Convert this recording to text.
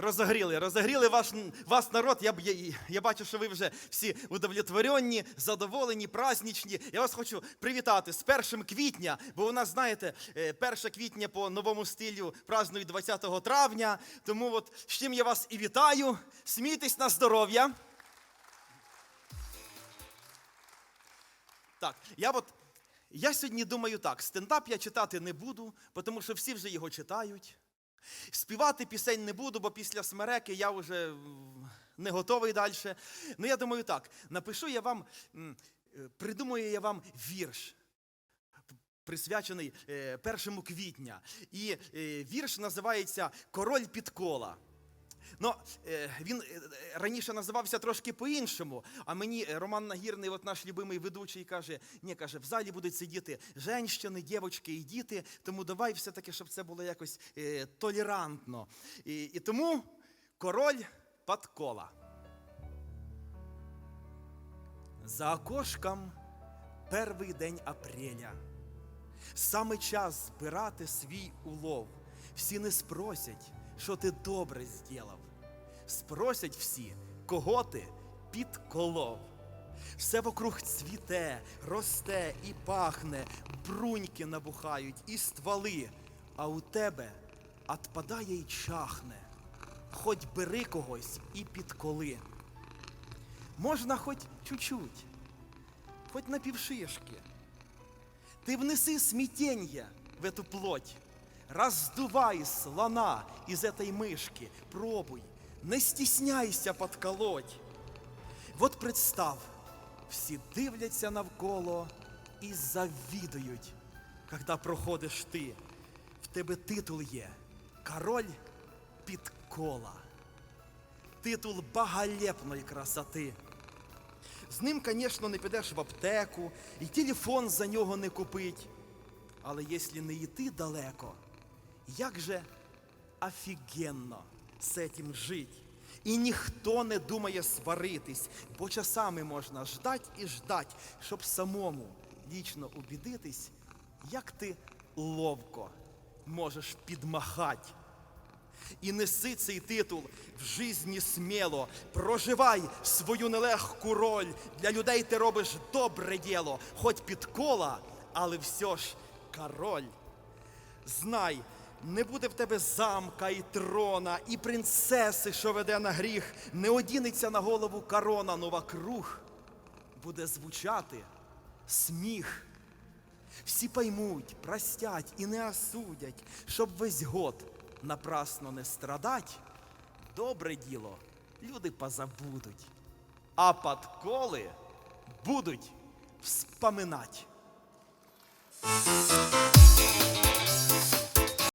Розогріли, розогріли ваш, вас народ. Я, я, я бачу, що ви вже всі удовлетворенні, задоволені, праздничні. Я вас хочу привітати з 1 квітня, бо у нас, знаєте, е, 1 квітня по новому стилю празднують 20 травня. Тому от з чим я вас і вітаю. Смійтесь на здоров'я. Так, я от. Я сьогодні думаю так: стендап я читати не буду, тому що всі вже його читають. Співати пісень не буду, бо після смереки я вже не готовий далі. Ну, я думаю так: напишу я вам, е, придумаю я вам вірш, присвячений е, 1 квітня. І е, вірш називається Король підкола. Ну, він е, раніше називався трошки по-іншому, а мені е, Роман Нагірний, от наш любимий ведучий, каже: ні, каже, в залі будуть сидіти женщини, дівчатки і діти, тому давай все-таки, щоб це було якось толерантно. І, і тому король подкола. За окошком перший день апреля. Саме час збирати свій улов. Всі не спросять, що ти добре зробив. Спросять всі, кого ти підколов. Все вокруг цвіте, росте і пахне, бруньки набухають і стволи, а у тебе отпадає й чахне. Хоть бери когось і підколи. Можна хоч чуть-чуть, хоч на півшишки. Ты внеси смятенье в эту плоть. Раздувай слона из этой мышки. Пробуй, не стісняйся подколоть. Вот представ, всі дивляться навколо і завідують, когда проходиш ти. В тебе титул є король підкола. Титул багалепної красоти. З ним, звісно, не підеш в аптеку, і телефон за нього не купить. Але якщо не йти далеко, як же офігенно з цим жить. І ніхто не думає сваритись, бо часами можна ждать і ждать, щоб самому лічно убідитись, як ти ловко можеш підмахать. І неси цей титул в житті сміло. Проживай свою нелегку роль. Для людей ти робиш добре діло, хоч підкола, але все ж король. Знай, не буде в тебе замка і трона, і принцеси, що веде на гріх, не одінеться на голову корона, но вокруг буде звучати сміх. Всі поймуть, простять і не осудять, щоб весь год напрасно не страдать. Добре діло люди позабудуть, а подколи будуть вспоминать.